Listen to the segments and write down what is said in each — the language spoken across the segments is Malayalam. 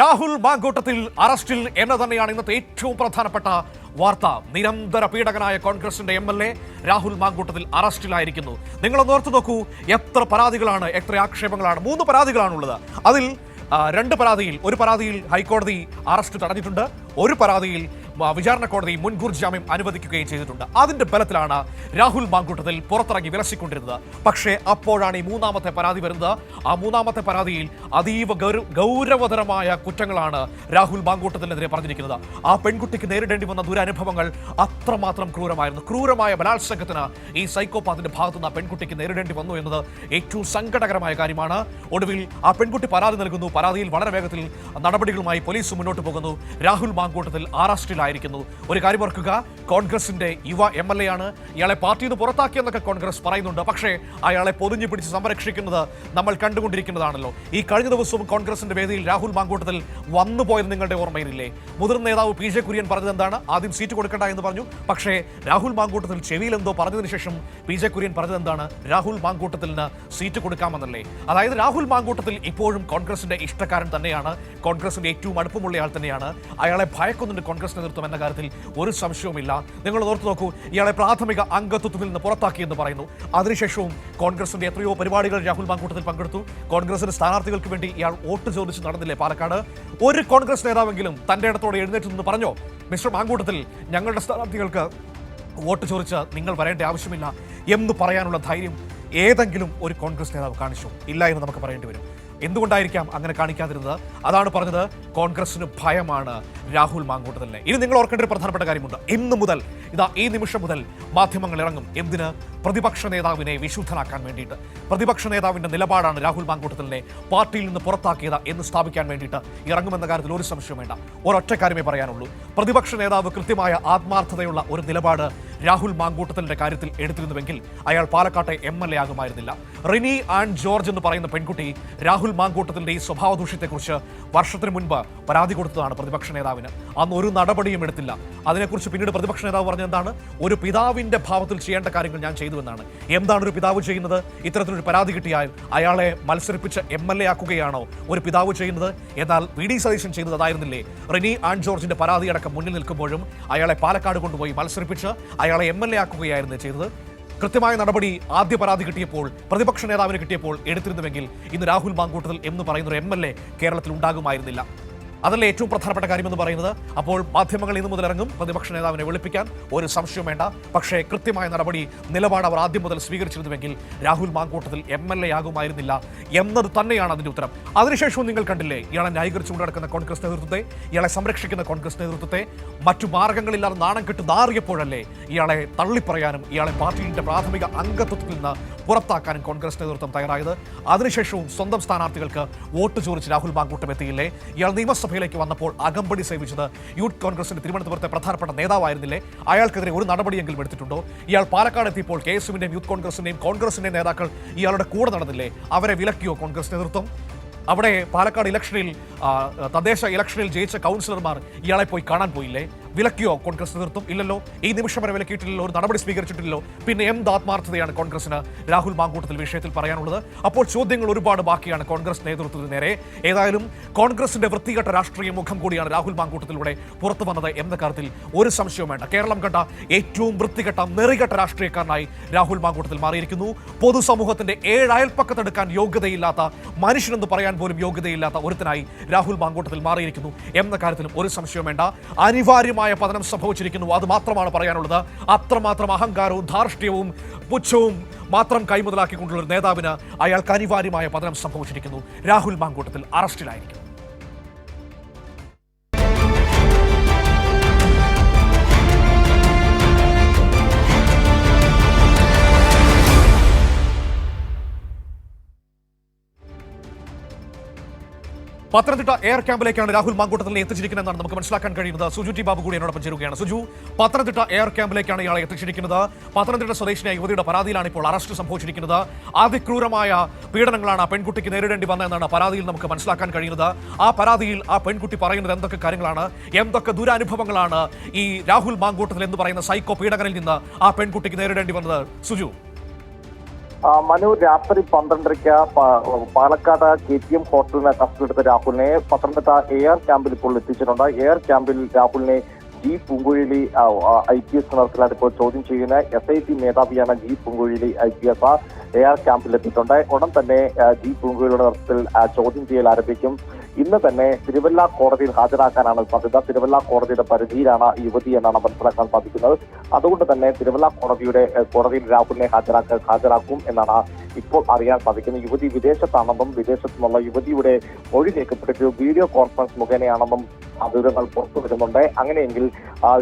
രാഹുൽ മാങ്കൂട്ടത്തിൽ അറസ്റ്റിൽ എന്ന് തന്നെയാണ് ഇന്നത്തെ ഏറ്റവും പ്രധാനപ്പെട്ട വാർത്ത. നിരന്തര പീഡകനായ കോൺഗ്രസിന്റെ M L A Rahul Mamkootathil അറസ്റ്റിലായിരിക്കുന്നു. നിങ്ങളൊന്ന് ഓർത്തു നോക്കൂ എത്ര പരാതികളാണ് എത്ര ആക്ഷേപങ്ങളാണ്. മൂന്ന് പരാതികളാണുള്ളത്. അതിൽ രണ്ട് പരാതിയിൽ ഒരു പരാതിയിൽ ഹൈക്കോടതി അറസ്റ്റ് തടഞ്ഞിട്ടുണ്ട്. ഒരു പരാതിയിൽ വിചാരണ കോടതി മുൻകൂർ ജാമ്യം അനുവദിക്കുകയും ചെയ്തിട്ടുണ്ട്. അതിന്റെ ബലത്തിലാണ് രാഹുൽ മാങ്കൂട്ടത്തിൽ പുറത്തിറങ്ങി വിലസിക്കൊണ്ടിരുന്നത്. പക്ഷേ അപ്പോഴാണ് ഈ മൂന്നാമത്തെ പരാതി വരുന്നത്. ആ മൂന്നാമത്തെ പരാതിയിൽ അതീവ ഗൗരവതരമായ കുറ്റങ്ങളാണ് രാഹുൽ മാങ്കൂട്ടത്തിനെതിരെ പറഞ്ഞിരിക്കുന്നത്. ആ പെൺകുട്ടിക്ക് നേരിടേണ്ടി വന്ന ദുരനുഭവങ്ങൾ അത്രമാത്രം ക്രൂരമായിരുന്നു. ക്രൂരമായ ബലാത്സംഗത്തിന് ഈ സൈക്കോപാത്തിന്റെ ഭാഗത്തു നിന്ന് ആ പെൺകുട്ടിക്ക് നേരിടേണ്ടി വന്നു എന്നത് ഏറ്റവും സങ്കടകരമായ കാര്യമാണ്. ഒടുവിൽ ആ പെൺകുട്ടി പരാതി നൽകുന്നു. പരാതിയിൽ വളരെ വേഗത്തിൽ നടപടികളുമായി പോലീസ് മുന്നോട്ട് പോകുന്നു. രാഹുൽ മാങ്കൂട്ടത്തിൽ അറസ്റ്റിലായിരിക്കുന്നു ഒരു കാര്യം ഓർക്കുക കോൺഗ്രസിന്റെ യുവ എം എൽ എ ആണ് ഇയാളെ പാർട്ടിയിൽ നിന്ന് പുറത്താക്കിയെന്നൊക്കെ കോൺഗ്രസ് പറയുന്നുണ്ട്. പക്ഷേ അയാളെ പൊതിഞ്ഞു പിടിച്ച് സംരക്ഷിക്കുന്നത് നമ്മൾ കണ്ടുകൊണ്ടിരിക്കുന്നതാണല്ലോ. ഈ കഴിഞ്ഞ ദിവസവും കോൺഗ്രസിന്റെ വേദിയിൽ രാഹുൽ മാങ്കൂട്ടത്തിൽ വന്നുപോയത് നിങ്ങളുടെ ഓർമ്മയിലില്ലേ? മുതിർന്ന നേതാവ് പി ജെ കുര്യൻ പറഞ്ഞത് എന്താണ്? ആദ്യം സീറ്റ് കൊടുക്കണ്ട എന്ന് പറഞ്ഞു. പക്ഷേ രാഹുൽ മാങ്കൂട്ടത്തിൽ ചെവിയിൽ എന്തോ പറഞ്ഞതിന് ശേഷം പി ജെ കുര്യൻ പറഞ്ഞത് എന്താണ്? രാഹുൽ മാങ്കൂട്ടത്തിന് സീറ്റ് കൊടുക്കാമെന്നല്ലേ. അതായത് രാഹുൽ മാങ്കൂട്ടത്തിൽ ഇപ്പോഴും കോൺഗ്രസിന്റെ ഇഷ്ടക്കാരൻ തന്നെയാണ്. കോൺഗ്രസിന്റെ ഏറ്റവും അടുപ്പമുള്ള ആൾ തന്നെയാണ്. അയാളെ ഭയക്കുന്നുണ്ട് കോൺഗ്രസ് നേതൃത്വം എന്ന കാര്യത്തിൽ ഒരു സംശയവുമില്ല. നിങ്ങൾ ഓർത്തു നോക്കൂ ഇയാളെ പ്രാഥമിക അംഗത്വത്തിൽ നിന്ന് പുറത്താക്കിയെന്ന് പറയുന്നു. അതിനുശേഷവും കോൺഗ്രസിന്റെ എത്രയോ പരിപാടികൾ രാഹുൽ മാങ്കൂട്ടത്തിൽ പങ്കെടുത്തു. കോൺഗ്രസിന്റെ സ്ഥാനാർത്ഥികൾക്ക് വേണ്ടി ഇയാൾ വോട്ട് ചോദിച്ച് നടന്നില്ലേ പാലക്കാട്? ഒരു കോൺഗ്രസ് നേതാവെങ്കിലും തന്റെ ഇടത്തോടെ എഴുന്നേറ്റ് നിന്ന് പറഞ്ഞോ മിസ്റ്റർ മാങ്കൂട്ടത്തിൽ ഞങ്ങളുടെ സ്ഥാനാർത്ഥികൾക്ക് വോട്ട് ചോദിച്ച് നിങ്ങൾ വരേണ്ട ആവശ്യമില്ല എന്ന് പറയാനുള്ള ധൈര്യം ഏതെങ്കിലും ഒരു കോൺഗ്രസ് നേതാവ് കാണിച്ചു. ഇല്ല എന്ന് നമുക്ക് പറയേണ്ടി വരും. എന്തുകൊണ്ടായിരിക്കാം അങ്ങനെ കാണിക്കാതിരുന്നത്? അതാണ് പറഞ്ഞത് കോൺഗ്രസിന് ഭയമാണ് രാഹുൽ മാങ്കൂട്ടത്തിലെ ഇനി നിങ്ങൾ ഓർക്കേണ്ട ഒരു പ്രധാനപ്പെട്ട കാര്യമുണ്ട്. ഇന്ന് മുതൽ ഇതാ ഈ നിമിഷം മുതൽ മാധ്യമങ്ങൾ ഇറങ്ങും. എന്തിന്? പ്രതിപക്ഷ നേതാവിനെ വിശുദ്ധനാക്കാൻ വേണ്ടിയിട്ട്. പ്രതിപക്ഷ നേതാവിന്റെ നിലപാടാണ് രാഹുൽ മാങ്കൂട്ടത്തിലിനെ പാർട്ടിയിൽ നിന്ന് പുറത്താക്കിയത് എന്ന് സ്ഥാപിക്കാൻ വേണ്ടിയിട്ട് ഇറങ്ങുമെന്ന കാര്യത്തിൽ ഒരു സംശയം വേണ്ട. ഒരൊറ്റ കാര്യമേ പറയാനുള്ളൂ. പ്രതിപക്ഷ നേതാവ് കൃത്യമായ ആത്മാർത്ഥതയുള്ള ഒരു നിലപാട് രാഹുൽ മാങ്കൂട്ടത്തിലിന്റെ കാര്യത്തിൽ എടുത്തിരുന്നുവെങ്കിൽ അയാൾ പാലക്കാട്ടെ എം എൽ എ ആകുമായിരുന്നില്ല. റിനി ആൻഡ് ജോർജ് എന്ന് പറയുന്ന പെൺകുട്ടി രാഹുൽ മാങ്കൂട്ടത്തിന്റെ ഈ സ്വഭാവ ദൂഷ്യത്തെക്കുറിച്ച് വർഷത്തിന് മുൻപ് പരാതി കൊടുത്തതാണ് പ്രതിപക്ഷ നേതാവിന്. അന്ന് ഒരു നടപടിയും എടുത്തില്ല. അതിനെക്കുറിച്ച് പിന്നീട് പ്രതിപക്ഷ നേതാവ് പറഞ്ഞത് എന്താണ്? ഒരു പിതാവിന്റെ ഭാവത്തിൽ ചെയ്യേണ്ട കാര്യങ്ങൾ ഞാൻ ചെയ്തുവെന്നാണ്. എന്താണ് ഒരു പിതാവ് ചെയ്യുന്നത്? ഇത്തരത്തിലൊരു പരാതി കിട്ടിയാൽ അയാളെ മത്സരിപ്പിച്ച് എം എൽ എ ആക്കുകയാണോ ഒരു പിതാവ് ചെയ്യുന്നത്? എന്നാൽ വി ഡി സതീശൻ ചെയ്യുന്നത് അതായിരുന്നില്ലേ? റിനി ആൻഡ് ജോർജിന്റെ പരാതിയടക്കം മുന്നിൽ നിൽക്കുമ്പോഴും അയാളെ പാലക്കാട് കൊണ്ടുപോയി മത്സരിപ്പിച്ച് അയാളെ എം എൽ എ ആക്കുകയായിരുന്നു ചെയ്തത്. കൃത്യമായ നടപടി ആദ്യ പരാതി കിട്ടിയപ്പോൾ പ്രതിപക്ഷ നേതാവിന് കിട്ടിയപ്പോൾ എടുത്തിരുന്നുവെങ്കിൽ ഇന്ന് രാഹുൽ മാങ്കൂട്ടത്തിൽ എന്ന് പറയുന്ന ഒരു എം എൽ എ കേരളത്തിൽ ഉണ്ടാകുമായിരുന്നില്ല. അതല്ല ഏറ്റവും പ്രധാനപ്പെട്ട കാര്യമെന്ന് പറയുന്നത്? അപ്പോൾ മാധ്യമങ്ങൾ ഇന്നു മുതൽ ഇറങ്ങും പ്രതിപക്ഷ നേതാവിനെ വിളിപ്പിക്കാൻ ഒരു സംശയം വേണ്ട. പക്ഷേ കൃത്യമായ നടപടി നിലപാട് അവർ ആദ്യം മുതൽ സ്വീകരിച്ചിരുന്നുവെങ്കിൽ Rahul Mamkootathil M L A ആകുമായിരുന്നില്ല എന്നത് തന്നെയാണ് അതിന്റെ ഉത്തരം. അതിനുശേഷവും നിങ്ങൾ കണ്ടില്ലേ ഇയാളെ ന്യായീകരിച്ചുകൊണ്ട് നടക്കുന്ന കോൺഗ്രസ് നേതൃത്വത്തെ ഇയാളെ സംരക്ഷിക്കുന്ന കോൺഗ്രസ് നേതൃത്വത്തെ മറ്റു മാർഗങ്ങളില്ലാതെ നാണം കെട്ട് നാറിയപ്പോഴല്ലേ ഇയാളെ തള്ളിപ്പറയാനും ഇയാളെ പാർട്ടിയുടെ പ്രാഥമിക അംഗത്വത്തിൽ നിന്ന് പുറത്താക്കാനും കോൺഗ്രസ് നേതൃത്വം തയ്യാറായത്. അതിനുശേഷവും സ്വന്തം സ്ഥാനാർത്ഥികൾക്ക് വോട്ട് ചോദിച്ച് രാഹുൽ മാങ്കൂട്ടം എത്തിയില്ലേ? ഇയാൾ നിയമസഭയിലേക്ക് വന്നപ്പോൾ അകമ്പടി സേവിച്ചത് യൂത്ത് കോൺഗ്രസിന്റെ തിരുവനന്തപുരത്തെ പ്രധാനപ്പെട്ട നേതാവായിരുന്നില്ലേ? അയാൾക്കെതിരെ ഒരു നടപടിയെങ്കിലും എടുത്തിട്ടുണ്ടോ? ഇയാൾ പാലക്കാട് എത്തിയപ്പോൾ കെ എസ് യുവിന്റെയും യൂത്ത് കോൺഗ്രസിന്റെയും കോൺഗ്രസിന്റെയും നേതാക്കൾ ഇയാളുടെ കൂടെ നടന്നില്ലേ? അവരെ വിലക്കിയോ കോൺഗ്രസ് നേതൃത്വം? അവിടെ പാലക്കാട് ഇലക്ഷനിൽ തദ്ദേശ ഇലക്ഷനിൽ ജയിച്ച കൗൺസിലർമാർ ഇയാളെ പോയി കാണാൻ പോയില്ലേ? വിലക്കിയോ കോൺഗ്രസ് നേതൃത്വം ഇല്ലല്ലോ. ഈ നിമിഷം വരെ വിലക്കിയിട്ടില്ലല്ലോ ഒരു നടപടി സ്വീകരിച്ചിട്ടില്ലല്ലോ. പിന്നെ എന്ത് ആത്മാർത്ഥതയാണ് കോൺഗ്രസിന് രാഹുൽ മാങ്കൂട്ടത്തിൽ വിഷയത്തിൽ പറയാനുള്ളത്. അപ്പോൾ ചോദ്യങ്ങൾ ഒരുപാട് ബാക്കിയാണ് കോൺഗ്രസ് നേതൃത്വത്തിന് നേരെ. ഏതായാലും കോൺഗ്രസിന്റെ വൃത്തികെട്ട രാഷ്ട്രീയ മുഖം കൂടിയാണ് രാഹുൽ മാങ്കൂട്ടത്തിലൂടെ പുറത്തു വന്നത് എന്ന കാര്യത്തിൽ ഒരു സംശയവും വേണ്ട. കേരളം കണ്ട ഏറ്റവും വൃത്തികെട്ട നെറികെട്ട രാഷ്ട്രീയക്കാരനായി രാഹുൽ മാങ്കൂട്ടത്തിൽ മാറിയിരിക്കുന്നു. പൊതുസമൂഹത്തിന്റെ ഏഴ് അയൽപ്പക്കത്തെടുക്കാൻ യോഗ്യതയില്ലാത്ത മനുഷ്യനെന്ന് പറയാൻ പോലും യോഗ്യതയില്ലാത്ത ഒരുത്തനായി രാഹുൽ മാങ്കൂട്ടത്തിൽ മാറിയിരിക്കുന്നു എന്ന കാര്യത്തിലും ഒരു സംശയവും വേണ്ട. പതനം സംഭവിച്ചിരിക്കുന്നു. അത് മാത്രമാണ് പറയാനുള്ളത്. അത്രമാത്രം അഹങ്കാരവും ധാർഷ്ട്യവും പുച്ഛവും മാത്രം കൈമുതലാക്കിക്കൊണ്ടുള്ള നേതാവിന് അയാൾക്ക് അനിവാര്യമായ പതനം സംഭവിച്ചിരിക്കുന്നു. രാഹുൽ മാങ്കൂട്ടത്തിൽ അറസ്റ്റിലായിരിക്കും. പത്തനംതിട്ട എയർ ക്യാമ്പിലേക്കാണ് രാഹുൽ മാങ്കൂട്ടത്തിൽ എത്തിച്ചിരിക്കുന്നതെന്നാണ് നമുക്ക് മനസ്സിലാക്കാൻ കഴിയുന്നത്. സുജു ടി ബാബു കൂടി എന്നോടൊപ്പം ചേരുകയാണ്. സുജു പത്തനംതിട്ട എയർ ക്യാമ്പിലേക്കാണ് ഇയാളെ എത്തിച്ചിരിക്കുന്നത്. പത്തനംതിട്ട സ്വദേശിനിയായ യുവതിയുടെ പരാതിയിലാണ് ഇപ്പോൾ അറസ്റ്റ് സംഭവിച്ചിരിക്കുന്നത്. അതിക്രൂരമായ പീഡനങ്ങളാണ് ആ പെൺകുട്ടിക്ക് നേരിടേണ്ടി വന്നതെന്നാണ് പരാതിയിൽ നമുക്ക് മനസ്സിലാക്കാൻ കഴിയുന്നത്. ആ പരാതിയിൽ ആ പെൺകുട്ടി പറയുന്നത് എന്തൊക്കെ കാര്യങ്ങളാണ്? എന്തൊക്കെ ദുരനുഭവങ്ങളാണ് ഈ രാഹുൽ മാങ്കൂട്ടത്തിൽ എന്ന് പറയുന്ന സൈക്കോ പീഡകനിൽ നിന്ന് ആ പെൺകുട്ടിക്ക് നേരിടേണ്ടി വന്നത്? സുജു. മനു രാത്രി പന്ത്രണ്ടരയ്ക്ക് പാലക്കാട് കെ ടി എം ഹോട്ടലിന് കസ്റ്റഡിയെടുത്ത രാഹുലിനെ പത്തനംതിട്ട എയർ ക്യാമ്പിൽ ഇപ്പോൾ എത്തിച്ചിട്ടുണ്ട്. എയർ ക്യാമ്പിൽ രാഹുലിനെ G Poonguzhali I P S നടത്തിലാണ് ഇപ്പോൾ ചോദ്യം ചെയ്യുന്ന S I T മേധാവിയാണ് G Poonguzhali I P S A R ക്യാമ്പിൽ എത്തിയിട്ടുണ്ട്. ഉടൻ തന്നെ ജി പൂങ്കുഴലിയുടെ നേതൃത്വത്തിൽ ചോദ്യം ചെയ്യൽ ആരംഭിക്കും. ഇന്ന് തന്നെ തിരുവല്ല കോടതിയിൽ ഹാജരാക്കാനാണ് സാധ്യത. തിരുവല്ല കോടതിയുടെ പരിധിയിലാണ് യുവതി എന്നാണ് മനസ്സിലാക്കാൻ സാധിക്കുന്നത്. അതുകൊണ്ട് തന്നെ തിരുവല്ല കോടതിയുടെ കോടതിയിൽ രാഹുലിനെ ഹാജരാക്ക ഹാജരാക്കും എന്നാണ് ഇപ്പോൾ അറിയാൻ സാധിക്കുന്നത്. യുവതി വിദേശത്താണെന്നും വിദേശത്തു നിന്നുള്ള യുവതിയുടെ മൊഴി രേഖപ്പെടുത്തിയ വീഡിയോ കോൺഫറൻസ് മുഖേനയാണെന്നും വിവരങ്ങൾ പുറത്തു വരുന്നുണ്ട്. അങ്ങനെയെങ്കിൽ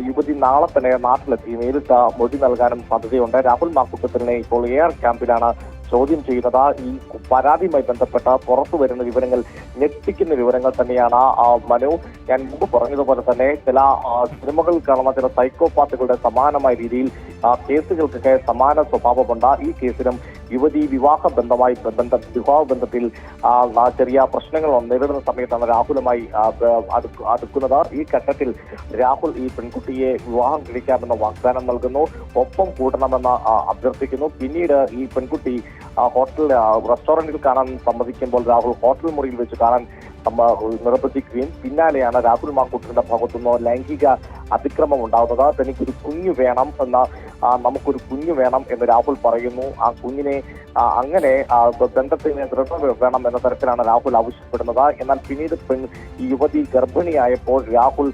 യുവതി നാളെ തന്നെ നാട്ടിലെത്തി. നേരിട്ട് മൊഴി നൽകാനും സാധ്യതയുണ്ട്. രാഹുൽ മാക്കുട്ടത്തിനെ ഇപ്പോൾ എയർ ക്യാമ്പിലാണ് ചോദ്യം ചെയ്യുന്നത് ഈ പരാതിയുമായി ബന്ധപ്പെട്ട പുറത്തു വരുന്ന വിവരങ്ങൾ ഞെട്ടിക്കുന്ന വിവരങ്ങൾ തന്നെയാണ്. മനു ഞാൻ മുമ്പ് പറഞ്ഞതുപോലെ തന്നെ ചില സിനിമകൾ കാണുന്ന ചില സൈക്കോപാത്തുകളുടെ സമാനമായ രീതിയിൽ കേസുകൾക്കൊക്കെ സമാന സ്വഭാവമുണ്ട്. ഈ കേസിലും യുവതി വിവാഹ ബന്ധമായി ബന്ധ വിവാഹ ബന്ധത്തിൽ ചെറിയ പ്രശ്നങ്ങൾ നേരിടുന്ന സമയത്താണ് രാഹുലുമായി അടുക്കുന്നത്. ഈ ഘട്ടത്തിൽ രാഹുൽ ഈ പെൺകുട്ടിയെ വിവാഹം കഴിക്കാമെന്ന വാഗ്ദാനം നൽകുന്നു. ഒപ്പം കൂടണമെന്ന് അഭ്യർത്ഥിക്കുന്നു. പിന്നീട് ഈ പെൺകുട്ടി ഹോട്ടൽ റെസ്റ്റോറന്റിൽ കാണാൻ സമ്മതിക്കുമ്പോൾ രാഹുൽ ഹോട്ടൽ മുറിയിൽ വെച്ച് കാണാൻ നിർബന്ധിക്കുകയും പിന്നാലെയാണ് രാഹുൽ മാക്കൂട്ടിന്റെ ഭാഗത്തുനിന്ന് ലൈംഗിക അതിക്രമം ഉണ്ടാവുന്നത്. തനിക്കൊരു കുഞ്ഞു വേണം എന്ന നമുക്കൊരു കുഞ്ഞു വേണം എന്ന് രാഹുൽ പറയുന്നു. ആ കുഞ്ഞിനെ അങ്ങനെ ബന്ധത്തിന് ദൃഢ വേണം എന്ന തരത്തിലാണ് രാഹുൽ ആവശ്യപ്പെടുന്നത്. എന്നാൽ പിന്നീട് പെൺ യുവതി ഗർഭിണിയായപ്പോൾ രാഹുൽ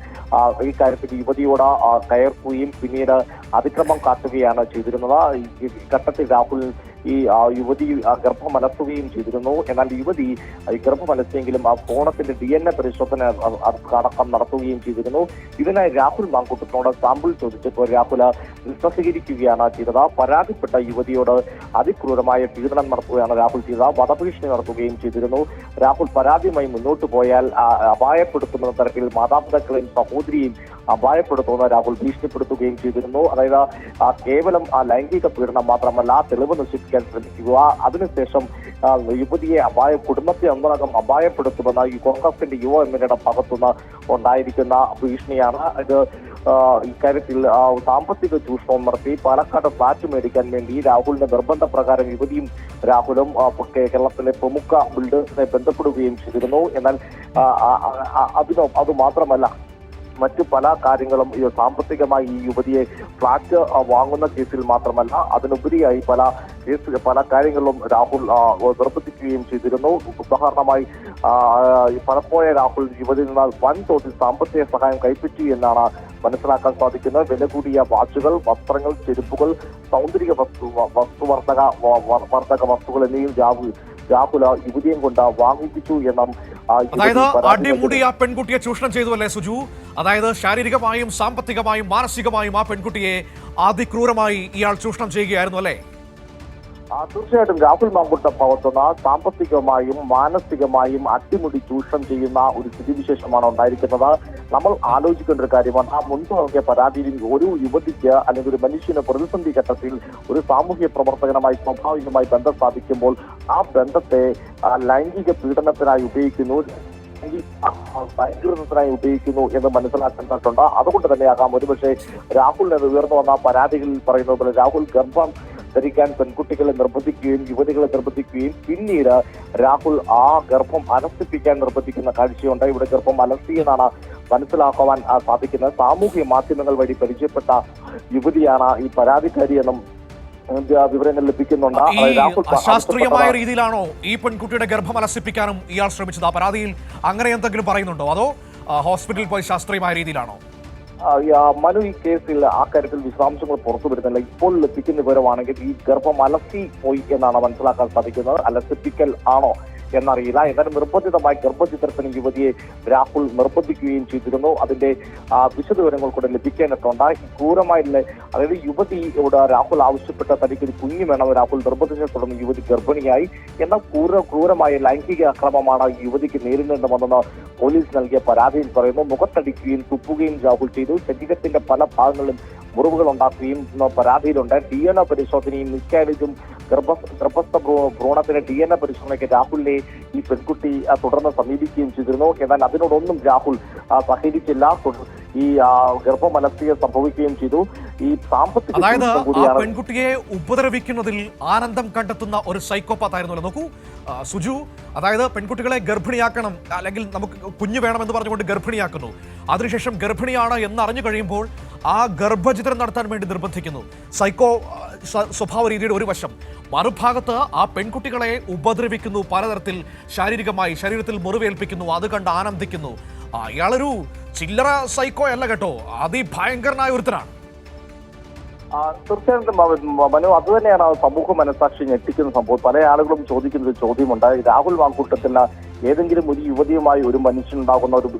ഈ കാര്യത്തിൽ യുവതിയോട് കയർക്കുകയും പിന്നീട് അതിക്രമം കാട്ടുകയാണ് ചെയ്തിരുന്നത്. ഈ ഘട്ടത്തിൽ രാഹുൽ ഈ യുവതി ഗർഭം ചെയ്തിരുന്നു. എന്നാൽ യുവതി ഈ ഗർഭമലർത്തിയെങ്കിലും ആ ഫോണത്തിന്റെ ഡി എൻ എ പരിശോധന അടക്കം നടത്തുകയും ചെയ്തിരുന്നു. ഇതിനായി രാഹുൽ മാങ്കൂട്ടത്തിനോട് സാമ്പിൾ ചോദിച്ചപ്പോൾ രാഹുൽ നിസ്സഹീകരിക്കുകയാണ് ചെയ്തത്. പരാതിപ്പെട്ട യുവതിയോട് അതിക്രൂരമായ പീഡനം നടത്തുകയാണ് രാഹുൽ ചെയ്തത്. വധഭീഷണി നടത്തുകയും ചെയ്തിരുന്നു. രാഹുൽ പരാതിയുമായി മുന്നോട്ട് പോയാൽ അപായപ്പെടുത്തുന്ന തരത്തിൽ മാതാപിതാക്കളെയും സഹോദരിയെയും അപായപ്പെടുത്തുന്ന രാഹുൽ ഭീഷണിപ്പെടുത്തുകയും ചെയ്തിരുന്നു. അതായത് ആ, കേവലം ആ ലൈംഗിക പീഡനം മാത്രമല്ല ആ തെളിവ് നശിപ്പിക്കാൻ ശ്രമിക്കുക. അതിനുശേഷം യുവതിയെ അപായ കുടുംബത്തെ ഒന്നടങ്കം അപായപ്പെടുത്തുമെന്ന ഈ കോൺഗ്രസിന്റെ യുവ എം എൽ എയുടെ ഭാഗത്തുനിന്ന് ഉണ്ടായിരിക്കുന്ന ഭീഷണിയാണ്. ഇത് ഇക്കാര്യത്തിൽ സാമ്പത്തിക ചൂഷണം നടത്തി പാലക്കാട് ഫ്ളാറ്റ് മേടിക്കാൻ വേണ്ടി രാഹുലിന്റെ നിർബന്ധപ്രകാരം യുവതിയും രാഹുലും കേരളത്തിലെ പ്രമുഖ ബിൽഡേഴ്സിനെ ബന്ധപ്പെടുകയും ചെയ്തിരുന്നു. എന്നാൽ അതിനോ അത് മാത്രമല്ല മറ്റു പല കാര്യങ്ങളും സാമ്പത്തികമായി ഈ യുവതിയെ ഫ്ളാറ്റ് വാങ്ങുന്ന കേസിൽ മാത്രമല്ല അതിനുപരിയായി പല കേസ് പല കാര്യങ്ങളും രാഹുൽ നിർബന്ധിക്കുകയും ചെയ്തിരുന്നു. ഉദാഹരണമായി പലപ്പോഴേ രാഹുൽ യുവതിയിൽ നിന്ന് വൻതോതിൽ സാമ്പത്തിക സഹായം കൈപ്പറ്റി എന്നാണ് മനസ്സിലാക്കാൻ സാധിക്കുന്നത്. വില കൂടിയ വാച്ചുകൾ വസ്ത്രങ്ങൾ ചെരുപ്പുകൾ സൗന്ദര്യ വസ്തു വസ്തുവർദ്ധക വർത്തക വസ്തുക്കൾ എന്നിവയും രാഹുൽ രാഹുൽ ആ യുവതിയും കൊണ്ട് വാങ്ങിപ്പിച്ചു എന്നും അതായത് അടിമുടി ആ പെൺകുട്ടിയെ ചൂഷണം ചെയ്തു അല്ലേ സുജു? അതായത് ശാരീരികമായും സാമ്പത്തികമായും മാനസികമായും ആ പെൺകുട്ടിയെ അതിക്രൂരമായി ഇയാൾ ചൂഷണം ചെയ്യുകയായിരുന്നു അല്ലേ? തീർച്ചയായിട്ടും രാഹുൽ മാങ്കുട്ട ഭാഗത്തുനിന്ന് സാമ്പത്തികമായും മാനസികമായും അട്ടിമുടി ചൂഷണം ചെയ്യുന്ന ഒരു സ്ഥിതിവിശേഷമാണ് ഉണ്ടായിരിക്കുന്നത്. നമ്മൾ ആലോചിക്കേണ്ട ഒരു കാര്യമാണ് ആ മുൻപ് നൽകിയ പരാതിയിൽ ഒരു യുവതിക്ക് അല്ലെങ്കിൽ ഒരു മനുഷ്യന് പ്രതിസന്ധി ഘട്ടത്തിൽ ഒരു സാമൂഹ്യ പ്രവർത്തകനുമായി സ്വാഭാവികമായി ബന്ധം സ്ഥാപിക്കുമ്പോൾ ആ ബന്ധത്തെ ലൈംഗിക പീഡനത്തിനായി ഉപയോഗിക്കുന്നു. ഭയങ്കരത്തിനായി ഉപയോഗിക്കുന്നു എന്ന് മനസ്സിലാക്കേണ്ടതുണ്ട്. അതുകൊണ്ട് തന്നെയാകാം ഒരുപക്ഷെ രാഹുലിനെ ഉയർന്നു വന്ന പരാതികളിൽ പറയുന്നത് പോലെ രാഹുൽ ഗർഭം ധരിക്കാൻ പെൺകുട്ടികളെ നിർബന്ധിക്കുകയും യുവതികളെ നിർബന്ധിക്കുകയും പിന്നീട് രാഹുൽ ആ ഗർഭം അലസിപ്പിക്കാൻ നിർബന്ധിക്കുന്ന കാഴ്ചയുണ്ട്. ഇവിടെ ഗർഭം അലസി എന്നാണ് മനസ്സിലാക്കുവാൻ സാധിക്കുന്നത്. സാമൂഹ്യ മാധ്യമങ്ങൾ വഴി പരിചയപ്പെട്ട യുവതിയാണ് ഈ പരാതിക്കാരി എന്നും ഉം, വിവരങ്ങൾ ലഭിക്കുന്നുണ്ട്. അശാസ്ത്രീയമായ രീതിയിലാണോ ഈ പെൺകുട്ടിയുടെ ഗർഭം അലസിപ്പിക്കാനും ഇയാൾ ശ്രമിച്ചത്? ആ പരാതിയിൽ അങ്ങനെ എന്തെങ്കിലും പറയുന്നുണ്ടോ? അതോ ഹോസ്പിറ്റലിൽ പോയി ശാസ്ത്രീയമായ രീതിയിലാണോ? മനു ഈ കേസിൽ ആ കാര്യത്തിൽ വിശദാംശങ്ങൾ പുറത്തു വരുന്നില്ല. ഇപ്പോൾ ലഭിക്കുന്ന വിവരമാണെങ്കിൽ ഈ ഗർഭം അലസി പോയി എന്നാണ് മനസ്സിലാക്കാൻ സാധിക്കുന്നത്. അലസിപ്പിക്കൽ ആണോ? എന്നറിയില്ല. എന്നാലും നിർബന്ധിതമായി ഗർഭചിത്രത്തിന് യുവതിയെ രാഹുൽ നിർബന്ധിക്കുകയും ചെയ്തിരുന്നു. അതിന്റെ വിശദവിവരങ്ങൾ കൂടെ ലഭിക്കേണ്ടതുണ്ട് ക്രൂരമായിട്ടുള്ള അതായത് യുവതിയോട് രാഹുൽ ആവശ്യപ്പെട്ട തനിക്ക് ഒരു കുഞ്ഞു വേണം. രാഹുൽ നിർബന്ധിച്ചെ തുടർന്ന് യുവതി ഗർഭിണിയായി. എന്നാൽ ക്രൂര ക്രൂരമായ ലൈംഗിക അക്രമമാണ് യുവതിക്ക് നേരിടേണ്ടതെന്ന് പോലീസ് നൽകിയ പരാതിയിൽ പറയുന്നു. മുഖത്തടിക്കുകയും തുപ്പുകയും രാഹുൽ ചെയ്തു. ശരീരത്തിന്റെ പല ഭാഗങ്ങളിലും മുറിവുകൾ ഉണ്ടാക്കുകയും പരാതിയിലുണ്ട്. ഡി എൻ എ പരിശോധനയും മിസ്കാരേജും ഗർഭ ഗർഭസ്ഥ ഭ്രൂണത്തിന് ഡി എൻ എ പരിശോധനയ്ക്ക് രാഹുലിനെ ഈ പെൺകുട്ടി തുടർന്ന് സമീപിക്കുകയും ചെയ്തിരുന്നു. എന്നാൽ അതിനോടൊന്നും രാഹുൽ സഹകരിച്ചില്ല. ഈ ആ, ഗർഭമലർത്തിയ സംഭവിക്കുകയും ചെയ്തു. ഈ സാമ്പത്തിക അതായത് ആ പെൺകുട്ടിയെ ഉപദ്രവിക്കുന്നതിൽ ആനന്ദം കണ്ടെത്തുന്ന ഒരു സൈക്കോപാത്ത് ആയിരുന്നല്ലോ. നോക്കൂ സുജു അതായത് പെൺകുട്ടികളെ ഗർഭിണിയാക്കണം അല്ലെങ്കിൽ നമുക്ക് കുഞ്ഞു വേണമെന്ന് പറഞ്ഞുകൊണ്ട് ഗർഭിണിയാക്കുന്നു. അതിനുശേഷം ഗർഭിണിയാണ് എന്ന് അറിഞ്ഞു കഴിയുമ്പോൾ ആ ഗർഭചിത്രം നടത്താൻ വേണ്ടി നിർബന്ധിക്കുന്നു. സൈക്കോ സ്വഭാവ രീതിയുടെ ഒരു വശം. മറുഭാഗത്ത് ആ പെൺകുട്ടികളെ ഉപദ്രവിക്കുന്നു പലതരത്തിൽ. ശാരീരികമായി ശരീരത്തിൽ മുറിവേൽപ്പിക്കുന്നു അത് കണ്ട് ആനന്ദിക്കുന്നു. അയാളൊരു ചില്ലറ സൈക്കോ അല്ല കേട്ടോ. അതിഭയങ്കരനായ ഒരുത്തനാണ്. തീർച്ചയായിട്ടും മനു അത് തന്നെയാണ് സമൂഹ മനസാക്ഷി ഞെട്ടിക്കുന്ന സംഭവം. പല ആളുകളും ചോദിക്കുന്ന ഒരു ചോദ്യമുണ്ട് രാഹുൽ മാങ്കൂട്ടത്തിന് ഏതെങ്കിലും ഒരു യുവതിയുമായി ഒരു മനുഷ്യനുണ്ടാകുന്ന ഒരു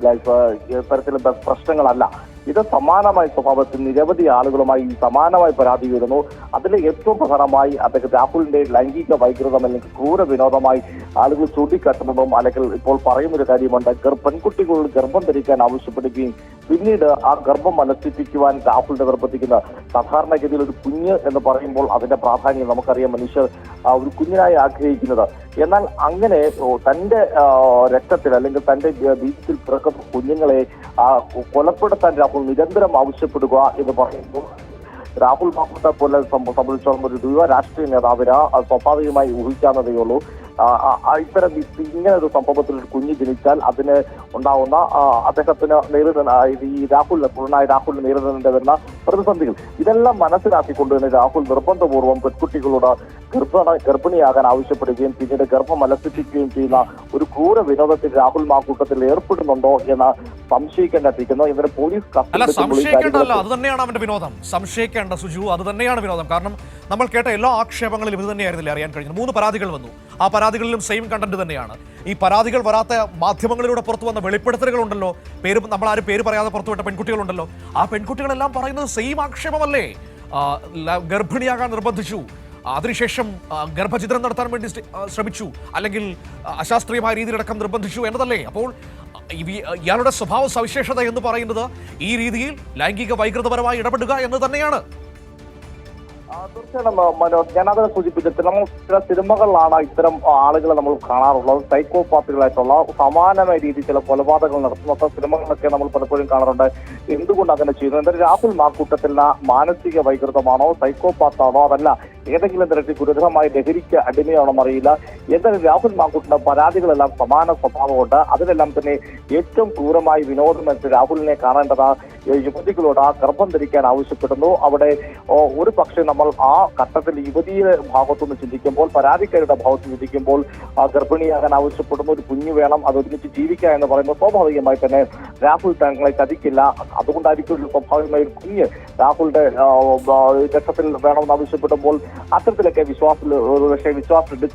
തരത്തിലുള്ള പ്രശ്നങ്ങളല്ല. ഇത് സമാനമായ സ്വഭാവത്തിൽ നിരവധി ആളുകളുമായി സമാനമായി പരാതി വരുന്നു അതിൽ ഏറ്റവും പ്രധാനമായി അദ്ദേഹം രാഹുലിന്റെ ലൈംഗിക വൈകൃതം അല്ലെങ്കിൽ ക്രൂര വിനോദമായി ആളുകൾ ചൂണ്ടിക്കാട്ടുന്നതും അല്ലെങ്കിൽ ഇപ്പോൾ പറയുന്നൊരു കാര്യമുണ്ട്. പെൺകുട്ടികൾ ഗർഭം ധരിക്കാൻ ആവശ്യപ്പെടുകയും പിന്നീട് ആ ഗർഭം അലസിപ്പിക്കുവാൻ രാഹുൽ നിർബന്ധിക്കുന്ന സാധാരണഗതിയിൽ ഒരു കുഞ്ഞ് എന്ന് പറയുമ്പോൾ അതിന്റെ പ്രാധാന്യം നമുക്കറിയാം മനുഷ്യർ ഒരു കുഞ്ഞിനായി ആഗ്രഹിക്കുന്നത്. എന്നാൽ അങ്ങനെ തന്റെ രക്തത്തിൽ അല്ലെങ്കിൽ തന്റെ ബീജത്തിൽ പിറക്കുന്ന കുഞ്ഞുങ്ങളെ കൊലപ്പെടുത്താൻ രാഹുൽ നിരന്തരം ആവശ്യപ്പെടുക എന്ന് പറയുന്നു. രാഹുൽ മാക്കൂട്ടെ പോലെ സംബ- സംബന്ധിച്ചോളം ഒരു യുവ രാഷ്ട്രീയ നേതാവിന് സ്വാഭാവികമായി ഊഹിക്കാവുന്നതേ ഉള്ളൂ ആ, ആ, ആ, ഇത്തരം ഇത് ഇങ്ങനെ ഒരു സംഭവത്തിൽ ഒരു കുഞ്ഞ് ജനിച്ചാൽ അതിന് ഉണ്ടാവുന്ന അദ്ദേഹത്തിന് നേരിടുന്ന ഈ രാഹുലിന് പൂർണമായി രാഹുലിന് നേരിടേണ്ടി വരുന്ന പ്രതിസന്ധികൾ. ഇതെല്ലാം മനസ്സിലാക്കിക്കൊണ്ട് തന്നെ രാഹുൽ നിർബന്ധപൂർവം പെൺകുട്ടികളോട് ഗർഭണ ഗർഭിണിയാകാൻ ആവശ്യപ്പെടുകയും പിന്നീട് ഗർഭം അലസിപ്പിക്കുകയും ചെയ്യുന്ന ഒരു ക്രൂര വിനോദത്തിൽ രാഹുൽ മാക്കൂട്ടത്തിൽ ഏർപ്പെടുന്നുണ്ടോ എന്ന് സംശയിക്കേണ്ടിരിക്കുന്നു ഇവരെ പോലീസ് സംശയിക്കേണ്ടല്ല അത് തന്നെയാണ് അവന്റെ വിനോദം. സംശയിക്കേണ്ട സുജു അത് തന്നെയാണ് വിനോദം. കാരണം നമ്മൾ കേട്ട എല്ലാ ആക്ഷേപങ്ങളും ഇത് തന്നെയായിരുന്നില്ല അറിയാൻ കഴിഞ്ഞത്? മൂന്ന് പരാതികൾ വന്നു. ആ പരാതികളിലും സെയിം കണ്ടന്റ് തന്നെയാണ്. ഈ പരാതികൾ വരാത്ത മാധ്യമങ്ങളിലൂടെ പുറത്തു വന്ന വെളിപ്പെടുത്തലുകളുണ്ടല്ലോ. പേര് നമ്മൾ പേര് പറയാതെ പുറത്തുവിട്ട പെൺകുട്ടികളുണ്ടല്ലോ. ആ പെൺകുട്ടികളെല്ലാം പറയുന്നത് സെയിം ആക്ഷേപമല്ലേ? ഗർഭിണിയാകാൻ നിർബന്ധിച്ചു. അതിനുശേഷം ഗർഭചിത്രം നടത്താൻ വേണ്ടി ശ്രമിച്ചു. അല്ലെങ്കിൽ അശാസ്ത്രീയമായ രീതിയിലടക്കം നിർബന്ധിച്ചു എന്നതല്ലേ? അപ്പോൾ ഇയാളുടെ സ്വഭാവ സവിശേഷത എന്ന് പറയുന്നത് ഈ രീതിയിൽ ലൈംഗിക വൈകൃതപരമായി ഇടപെടുക എന്ന് തന്നെയാണ്. തീർച്ചയായിട്ടും മനോജ് ഞാനത് സൂചിപ്പിച്ചിട്ട് നമ്മൾ ചില സിനിമകളിലാണ് ഇത്തരം ആളുകളെ നമ്മൾ കാണാറുള്ളത്. സൈക്കോ സൈക്കോപാത്തുകളായിട്ടുള്ള സമാനമായ രീതിയിൽ ചില കൊലപാതകങ്ങൾ നടത്തുന്ന സിനിമകളൊക്കെ നമ്മൾ പലപ്പോഴും കാണാറുണ്ട്. എന്തുകൊണ്ട് അങ്ങനെ ചെയ്യുന്നു എന്തായാലും രാഹുൽ മാക്കൂട്ടത്തിന് മാനസിക വൈകൃതമാണോ? സൈക്കോപാത്താണോ അതല്ല ഏതെങ്കിലും തരത്തിൽ ഗുരുതരമായ ലഹരിക്ക് അടിമയാണോ അറിയില്ല എന്തായാലും രാഹുൽ മാക്കൂട്ടിന്റെ പരാതികളെല്ലാം സമാന സ്വഭാവമുണ്ട്. അതിനെല്ലാം തന്നെ ഏറ്റവും ക്രൂരമായി വിനോദം വെച്ച് രാഹുലിനെ കാണേണ്ടത് യുവതികളോട് ആ ഗർഭം ധരിക്കാൻ ആവശ്യപ്പെടുന്നു. അവിടെ ഒരു പക്ഷേ നമ്മൾ ആ ഘട്ടത്തിൽ യുവതിയുടെ ഭാഗത്തുനിന്ന് ചിന്തിക്കുമ്പോൾ പരാതിക്കാരുടെ ഭാഗത്ത് ചിന്തിക്കുമ്പോൾ ആ ഗർഭിണിയാകാൻ ആവശ്യപ്പെടുന്നു ഒരു കുഞ്ഞു വേണം. അത് ഒരുമിച്ച് ജീവിക്കുക എന്ന് പറയുമ്പോൾ സ്വാഭാവികമായി തന്നെ രാഹുൽ തങ്ങളെ ചതിക്കില്ല. അതുകൊണ്ടായിരിക്കും സ്വാഭാവികമായി കുഞ്ഞ് രാഹുലിന്റെ രക്ഷത്തിൽ വേണമെന്ന് ആവശ്യപ്പെട്ടപ്പോൾ അത്തരത്തിലൊക്കെ വിശ്വാസത്തിൽ പക്ഷേ വിശ്വാസത്തിന്റെ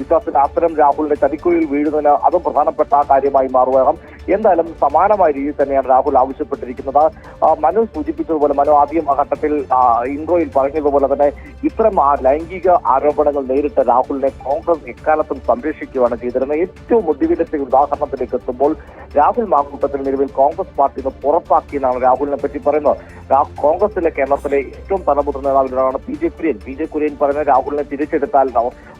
വിശ്വാസത്തിന്റെ അത്തരം രാഹുലിന്റെ ചതിക്കുഴിയിൽ വീഴുന്നതിന് അതും പ്രധാനപ്പെട്ട കാര്യമായി മാറുകയാണ് എന്തായാലും സമാനമായ രീതിയിൽ തന്നെയാണ് രാഹുൽ ആവശ്യപ്പെട്ടിരിക്കുന്നത്. മനു സൂചിപ്പിച്ചതുപോലെ മനു ആദ്യം ഘട്ടത്തിൽ ഇൻട്രോയിൽ പറഞ്ഞതുപോലെ തന്നെ ഇത്തരം ആ ലൈംഗിക ആരോപണങ്ങൾ നേരിട്ട രാഹുലിനെ കോൺഗ്രസ് എക്കാലത്തും സംരക്ഷിക്കുകയാണ് ചെയ്തിരുന്നത്. ഏറ്റവും ഒടുവിലത്തെ ഉദാഹരണത്തിലേക്ക് എത്തുമ്പോൾ രാഹുൽ മാക്കൂട്ടത്തിൽ നിലവിൽ കോൺഗ്രസ് പാർട്ടി നിന്ന് പുറത്താക്കിയെന്നാണ് രാഹുലിനെ പറ്റി പറയുന്നത്. കോൺഗ്രസിലെ കേരളത്തിലെ ഏറ്റവും തലമുതിർന്ന നേതാവിനാണ് P J Kurian. P J Kurian പറയുന്നത് രാഹുലിനെ തിരിച്ചെടുത്താൽ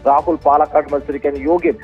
രാഹുൽ പാലക്കാട് മത്സരിക്കാൻ യോഗ്യൻ.